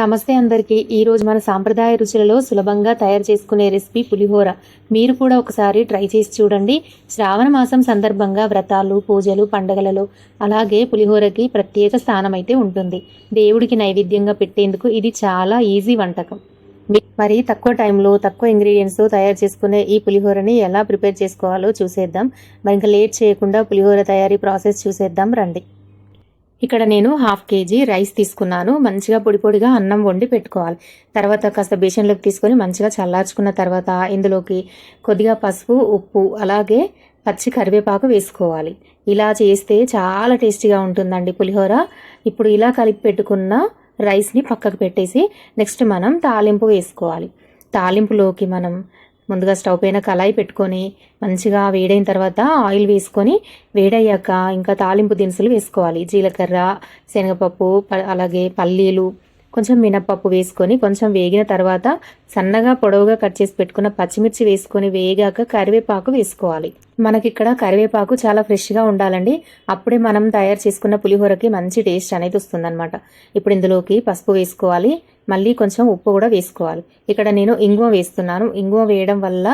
నమస్తే అందరికీ. ఈరోజు మన సాంప్రదాయ రుచులలో సులభంగా తయారు చేసుకునే రెసిపీ పులిహోర. మీరు కూడా ఒకసారి ట్రై చేసి చూడండి. శ్రావణ మాసం సందర్భంగా వ్రతాలు పూజలు పండగలలో అలాగే పులిహోరకి ప్రత్యేక స్థానం అయితే ఉంటుంది. దేవుడికి నైవేద్యంగా పెట్టేందుకు ఇది చాలా ఈజీ వంటకం. మరి తక్కువ టైంలో తక్కువ ఇంగ్రీడియంట్స్తో తయారు చేసుకునే ఈ పులిహోరని ఎలా ప్రిపేర్ చేసుకోవాలో చూసేద్దాం. మరి ఇంకా లేట్ చేయకుండా పులిహోర తయారీ ప్రాసెస్ చూసేద్దాం. రండి. ఇక్కడ నేను హాఫ్ కేజీ రైస్ తీసుకున్నాను. మంచిగా పొడి పొడిగా అన్నం వండి పెట్టుకోవాలి. తర్వాత కాస్త బేసన్లోకి తీసుకొని మంచిగా చల్లార్చుకున్న తర్వాత ఇందులోకి కొద్దిగా పసుపు ఉప్పు అలాగే పచ్చి కరివేపాకు వేసుకోవాలి. ఇలా చేస్తే చాలా టేస్టీగా ఉంటుందండి పులిహోర. ఇప్పుడు ఇలా కలిపి పెట్టుకున్న రైస్ని పక్కకు పెట్టేసి నెక్స్ట్ మనం తాలింపు వేసుకోవాలి. తాలింపులోకి మనం ముందుగా స్టవ్ పైన కళాయి పెట్టుకొని మంచిగా వేడైన తర్వాత ఆయిల్ వేసుకొని వేడయ్యాక ఇంకా తాలింపు దినుసులు వేసుకోవాలి. జీలకర్ర శనగపప్పు ప- అలాగే పల్లీలు కొంచెం మినప్పప్పు వేసుకొని కొంచెం వేగిన తర్వాత సన్నగా పొడవుగా కట్ చేసి పెట్టుకున్న పచ్చిమిర్చి వేసుకొని వేగాక కరివేపాకు వేసుకోవాలి. మనకి ఇక్కడ కరివేపాకు చాలా ఫ్రెష్గా ఉండాలండి. అప్పుడే మనం తయారు చేసుకున్న పులిహోరకి మంచి టేస్ట్ అనేది వస్తుందన్నమాట. ఇప్పుడు ఇందులోకి పసుపు వేసుకోవాలి. మళ్ళీ కొంచెం ఉప్పు కూడా వేసుకోవాలి. ఇక్కడ నేను ఇంగువ వేస్తున్నాను. ఇంగువ వేయడం వల్ల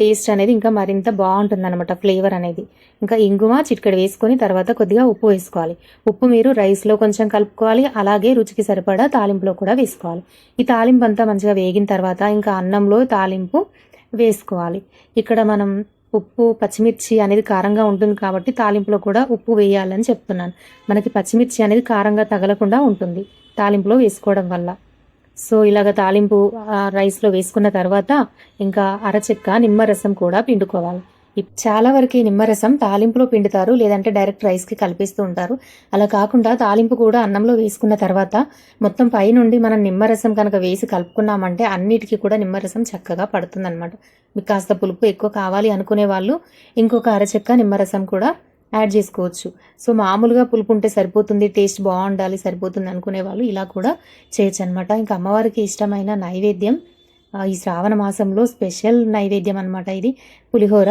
టేస్ట్ అనేది ఇంకా మరింత బాగుంటుంది అనమాట ఫ్లేవర్ అనేది. ఇంకా ఇంగువ చిటికెడు వేసుకొని తర్వాత కొద్దిగా ఉప్పు వేసుకోవాలి. ఉప్పు మీరు రైస్లో కొంచెం కలుపుకోవాలి. అలాగే రుచికి సరిపడా తాలింపులో కూడా వేసుకోవాలి. ఈ తాలింపు అంతా మంచిగా వేగిన తర్వాత ఇంకా అన్నంలో తాలింపు వేసుకోవాలి. ఇక్కడ మనం ఉప్పు పచ్చిమిర్చి అనేది కారంగా ఉంటుంది కాబట్టి తాలింపులో కూడా ఉప్పు వేయాలని చెప్తున్నాను. మనకి పచ్చిమిర్చి అనేది కారంగా తగలకుండా ఉంటుంది తాలింపులో వేసుకోవడం వల్ల. సో ఇలాగ తాలింపు రైస్లో వేసుకున్న తర్వాత ఇంకా అరచెక్క నిమ్మరసం కూడా పిండుకోవాలి. చాలా వరకు నిమ్మరసం తాలింపులో పిండుతారు లేదంటే డైరెక్ట్ రైస్కి కలిపిస్తూ ఉంటారు. అలా కాకుండా తాలింపు కూడా అన్నంలో వేసుకున్న తర్వాత మొత్తం పైనుండి మనం నిమ్మరసం కనుక వేసి కలుపుకున్నామంటే అన్నిటికీ కూడా నిమ్మరసం చక్కగా పడుతుందన్నమాట. మీకు కాస్త పులుపు ఎక్కువ కావాలి అనుకునే వాళ్ళు ఇంకొక అరచెక్క నిమ్మరసం కూడా యాడ్ చేసుకోవచ్చు. సో మామూలుగా పులుపు ఉంటే సరిపోతుంది టేస్ట్ బాగుండాలి సరిపోతుంది అనుకునే వాళ్ళు ఇలా కూడా చేయొచ్చు అనమాట ఇంకా అమ్మవారికి ఇష్టమైన నైవేద్యం ఈ శ్రావణ మాసంలో స్పెషల్ నైవేద్యం అనమాట ఇది పులిహోర.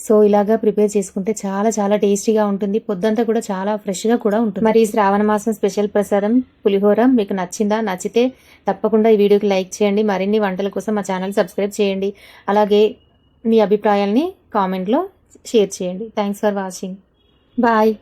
సో ఇలాగా ప్రిపేర్ చేసుకుంటే చాలా చాలా టేస్టీగా ఉంటుంది. పొద్దంతా కూడా చాలా ఫ్రెష్గా కూడా ఉంటుంది. మరి ఈ శ్రావణ మాసం స్పెషల్ ప్రసాదం పులిహోర మీకు నచ్చిందా నచ్చితే తప్పకుండా ఈ వీడియోకి లైక్ చేయండి. మరిన్ని వంటల కోసం మా ఛానల్ సబ్స్క్రైబ్ చేయండి. అలాగే మీ అభిప్రాయాల్ని కామెంట్లో షేర్ చేయండి. Thanks for watching. Bye.